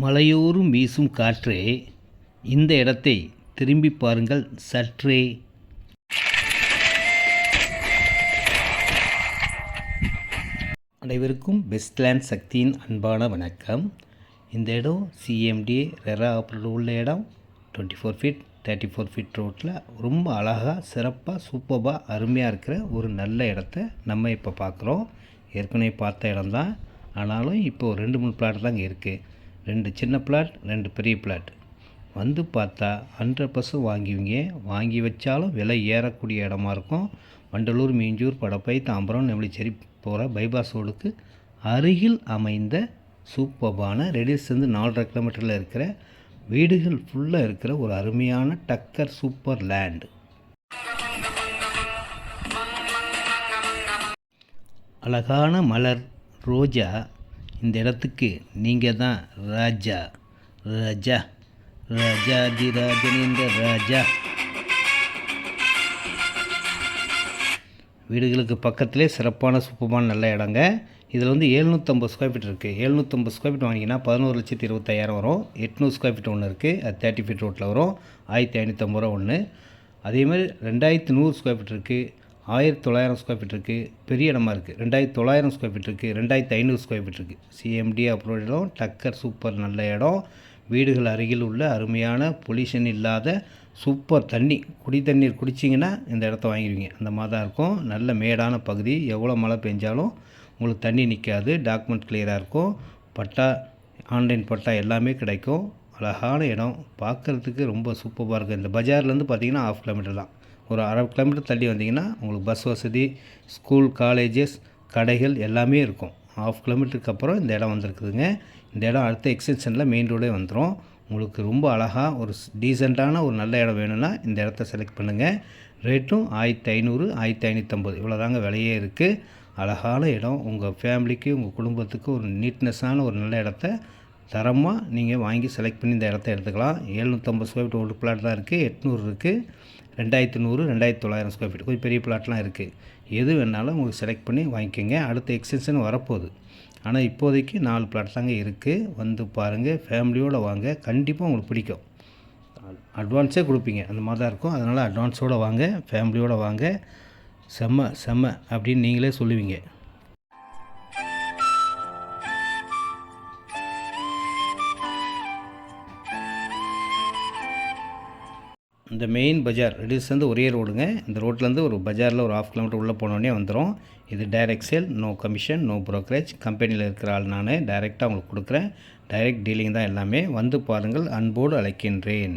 மலையோரும் வீசும் காற்றே இந்த இடத்தை திரும்பி பாருங்கள் சற்றே. அனைவருக்கும் பெஸ்ட்லேண்ட் சக்தியின் அன்பான வணக்கம். இந்த இடம் சிஎம்டி ரெரா ஆப்ரல் உள்ள இடம். Twenty four feet thirty four feet ரோட்டில் ரொம்ப அழகாக சிறப்பாக சூப்பராக அருமையாக இருக்கிற ஒரு நல்ல இடத்த நம்ம இப்போ பார்க்குறோம். ஏற்கனவே பார்த்த இடம்தான். ஆனாலும் இப்போ ரெண்டு மூணு பிளாட் தாங்க இருக்குது ரெண்டு சின்ன பிளாட் ரெண்டு பெரிய பிளாட். வந்து பார்த்தா ஹண்ட்ரட் பர்சன்ட் வாங்கிவிங்க வாங்கி வச்சாலும் விலை ஏறக்கூடிய இடமா இருக்கும். வண்டலூர் மீஞ்சூர் படப்பை தாம்பரம் நெமிலிச்சேரி போகிற பைபாஸ் ரோடுக்கு அருகில் அமைந்த சூப்பர்பான ரெடிஸ்லேருந்து நாலரை கிலோமீட்டரில் இருக்கிற வீடுகள் ஃபுல்லாக இருக்கிற ஒரு அருமையான டக்கர் சூப்பர் லேண்டு. அழகான மலர் ரோஜா இந்த இடத்துக்கு நீங்கள் தான் ராஜா. ராஜா. ராஜாதிராஜன் என்ற ராஜா. வீடுகளுக்கு பக்கத்திலே சிறப்பான சூப்பமான நல்ல இடங்க. இதில் வந்து எழுநூற்றம்பது ஸ்கொயர் ஃபீட் இருக்குது எழுநூற்றம்பது ஸ்கொயர் ஃபீட் வாங்கினா பதினோரு லட்சத்தி இருபத்தாயிரம் வரும். எட்நூறு ஸ்கொயர் ஃபீட் ஒன்று இருக்குது அது தேர்ட்டி ஃபீட் ரோட்டில் வரும். ஆயிரத்தி ஐநூற்றம்பது ரூபா ஒன்று அதேமாதிரி ரெண்டாயிரத்தி நூறு ஸ்கொயர் ஃபீட் இருக்குது ஆயிரத்தி தொள்ளாயிரம் ஸ்கொயர் ஃபீட் இருக்குது பெரிய இடமா இருக்குது ரெண்டாயிரத்தி தொள்ளாயிரம் ஸ்கொயர் ஃபீட் இருக்குது ரெண்டாயிரத்தி ஐநூறு ஸ்கொயர் ஃபீட் இருக்குது சிஎம்டி அப்ரூவ் இடம். டக்கர் சூப்பர் நல்ல இடம். வீடுகள் அருகில் உள்ள அருமையான பொல்யூஷன் இல்லாத சூப்பர் தண்ணி. குடி தண்ணீர் குடிச்சிங்கன்னா இந்த இடத்த வாங்கிடுவீங்க. அந்த மாதிரி தான் இருக்கும். நல்ல மேடான பகுதி. எவ்வளோ மழை பெஞ்சாலும் உங்களுக்கு தண்ணி நிற்காது டாக்குமெண்ட் கிளியராக இருக்கும். பட்டா ஆன்லைன் பட்டா எல்லாமே கிடைக்கும். அழகான இடம். பார்க்குறதுக்கு ரொம்ப சூப்பராக இருக்கும். இந்த பஜார்லேருந்து பார்த்தீங்கன்னா ஆஃப் கிலோமீட்டர் தான். ஒரு அரை கிலோமீட்டர் தள்ளி வந்தீங்கன்னா உங்களுக்கு பஸ் வசதி ஸ்கூல் காலேஜஸ் கடைகள் எல்லாமே இருக்கும். ஆஃப் கிலோமீட்டருக்கு அப்புறம் இந்த இடம் வந்திருக்குதுங்க. இந்த இடம் அடுத்த எக்ஸ்டென்ஷனில் மெயின் ரோடே வந்துடும் உங்களுக்கு ரொம்ப அழகாக ஒரு டீசெண்டான ஒரு நல்ல இடம் வேணும்னா இந்த இடத்த செலக்ட் பண்ணுங்கள் ரேட்டும் ஆயிரத்தி ஐநூறு ஆயிரத்தி ஐநூற்றம்பது இவ்வளோ தாங்க விலையே இருக்குது அழகான இடம். உங்கள் ஃபேமிலிக்கு உங்கள் குடும்பத்துக்கு ஒரு நீட்னஸான ஒரு நல்ல இடத்த தரமாக நீங்கள் வாங்கி செலக்ட் பண்ணி இந்த இடத்த எடுத்துக்கலாம். எழுநூற்றம்பது ஸ்கொயர் ஃபீட் ஒரு பிளாட் தான் இருக்குது எட்நூறு இருக்குது ரெண்டாயிரத்து நூறு ரெண்டாயிரத்தி தொள்ளாயிரம் ஸ்கொயர் ஃபீட் கொஞ்சம் பெரிய பிளாட்லாம் இருக்குது எது வேணாலும் உங்களுக்கு செலக்ட் பண்ணி வாங்கிக்கோங்க. அடுத்த எக்ஸ்டென்ஷன் வரப்போகுது. ஆனால் இப்போதைக்கு நாலு பிளாட் தாங்க இருக்குது வந்து பாருங்கள் ஃபேமிலியோடு வாங்க. கண்டிப்பாக உங்களுக்கு பிடிக்கும். அட்வான்ஸே கொடுப்பீங்க. அந்த மாதிரி தான் இருக்கும். அதனால் அட்வான்ஸோடு வாங்க. ஃபேமிலியோடு வாங்க. செம்ம செம்ம அப்படின்னு நீங்களே சொல்லுவீங்க. இந்த மெயின் பஜார் ரெடியூஸ்லேருந்து ஒரே ரோடுங்க இந்த ரோட்லேருந்து ஒரு பஜாரில் ஒரு ஆஃப் கிலோமீட்டர் உள்ளே போனோடனே வந்துடும் இது direct sale no commission no brokerage கம்பெனியில் இருக்கிற ஆள் நான் டைரெக்டாக உங்களுக்கு கொடுக்குறேன். டைரக்ட் டீலிங் தான் எல்லாமே. வந்து பாருங்கள் அன்போடு அழைக்கின்றேன்.